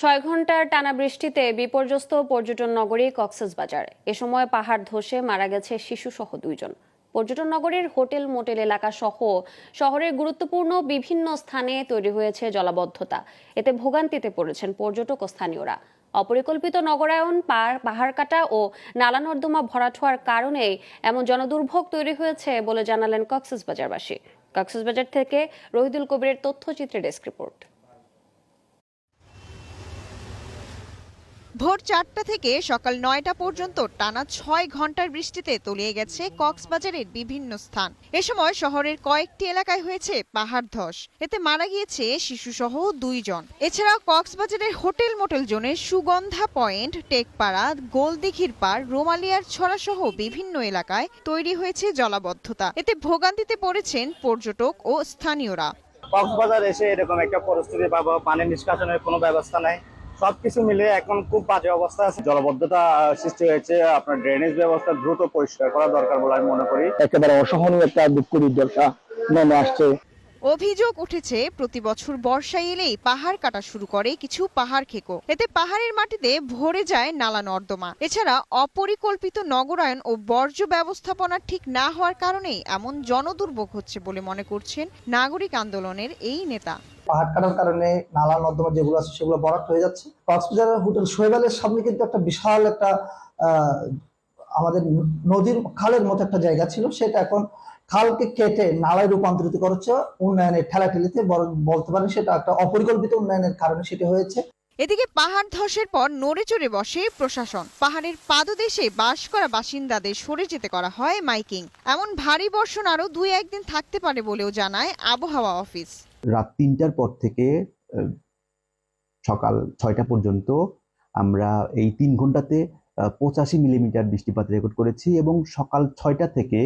ছয় ঘণ্টার টানা বৃষ্টিতে বিপর্যস্ত পর্যটন নগরী কক্সবাজার। এ সময় পাহাড় ধসে মারা গেছে শিশুসহ দুইজন। পর্যটন নগরীর হোটেল, মোটেল এলাকা সহ শহরের গুরুত্বপূর্ণ বিভিন্ন স্থানে তৈরি হয়েছে জলাবদ্ধতা। এতে ভোগান্তিতে পড়েছেন পর্যটক ও স্থানীয়রা। অপরিকল্পিত নগরায়ন পাহাড় কাটা ও নালা নর্দমা ভরাট হওয়ার কারণেই এমন জনদুর্ভোগ তৈরি হয়েছে বলে জানালেন কক্সবাজারবাসী। কক্সবাজার থেকে রহিদুল কবিরের তথ্যচিত্রে ডেস্ক রিপোর্ট। ভোর চারটা থেকে সকাল নয়টা পর্যন্ত টানা ছয় ঘণ্টার বৃষ্টিতে তলিয়ে গেছে কক্সবাজারের বিভিন্ন স্থান। এ সময় শহরের কয়েকটি এলাকায় হয়েছে পাহাড় ধস। এতে মারা গিয়েছে শিশুসহ দুইজন এছাড়াও কক্সবাজারের হোটেল মোটেল জোনের সুগন্ধা পয়েন্ট, টেকপাড়া গোলদিঘির পাড় রোমালিয়ার ছড়া সহ বিভিন্ন এলাকায় তৈরি হয়েছে জলাবদ্ধতা। এতে ভোগান্তিতে পড়েছেন পর্যটক ও স্থানীয়রা। কক্সবাজার এসে এরকম একটা পরিস্থিতি পাবো, পানি নিষ্কাশনের কোনো ব্যবস্থা নাই। সবকিছু মিলে এখন খুব বাজে অবস্থা আছে। জলবদ্ধতা সৃষ্টি হয়েছে। আপনার ড্রেনেজ ব্যবস্থা দ্রুত পরিষ্কার করা দরকার বলে আমি মনে করি। একেবারে অসহনীয় একটা দুঃখ দুর্দশা নেমে আসছে। অভিযোগ উঠেছে প্রতি বছর বর্ষা এলেই পাহাড় কাটা শুরু করে কিছু পাহাড় খেকো। এতে পাহাড়ের মাটিতে ভরে যায় নালা নর্দমা। এছাড়া অপরিকল্পিত নগরায়ন ও বর্জ্য ব্যবস্থাপনা ঠিক না হওয়ার কারণেই এমন জনদুর্ভোগ হচ্ছে বলে মনে করছেন নাগরিক আন্দোলনের এই নেতা। পাহাড় কাটার কারণে, নালা, নর্দমা যেগুলো আছে সেগুলো বরাট হয়ে যাচ্ছে। কক্সবাজারের হোটেল শোয়েবালের সামনে কিন্তু একটা বিশাল একটা আমাদের নদীর খালের মতো একটা জায়গা ছিল। সেটা এখন খালকে কেটে নালায় রূপান্তরিত করেছে উন্নয়নের ঠেলাঠেলিতে, বরং বলতে পারেন সেটা একটা অপরিকল্পিত উন্নয়নের কারণে সেটা হয়েছে। এদিকে পাহাড় ধসের পর নড়ে চড়ে বসে প্রশাসন। পাহাড়ের পাদদেশে বাস করা বাসিন্দাদের সরে যেতে করা হয় মাইকিং। এমন ভারী বর্ষণ আরও দুই একদিন থাকতে পারে বলেও জানায় আবহাওয়া অফিস। রাত তিনটার পর থেকে সকাল ছয়টা পর্যন্ত আমরা এই তিন ঘন্টাতে পঁচাশি মিলিমিটার বৃষ্টিপাত রেকর্ড করেছি এবং সকাল ছয়টা থেকে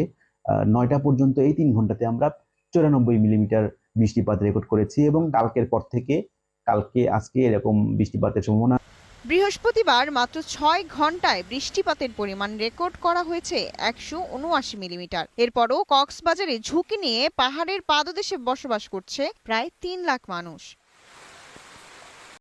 নয়টা পর্যন্ত এই তিন ঘন্টাতে আমরা চুরানব্বই মিলিমিটার বৃষ্টিপাত রেকর্ড করেছি এবং কালকের পর থেকে, কালকে আজকে এরকম বৃষ্টিপাতের সম্ভাবনা বৃহস্পতিবার মাত্র ছয় ঘন্টায় বৃষ্টিপাতের পরিমাণ রেকর্ড করা হয়েছে একশো উনআশি মিলিমিটার। এরপরও কক্সবাজারে ঝুঁকি নিয়ে পাহাড়ের পাদদেশে বসবাস করছে প্রায় তিন লাখ মানুষ।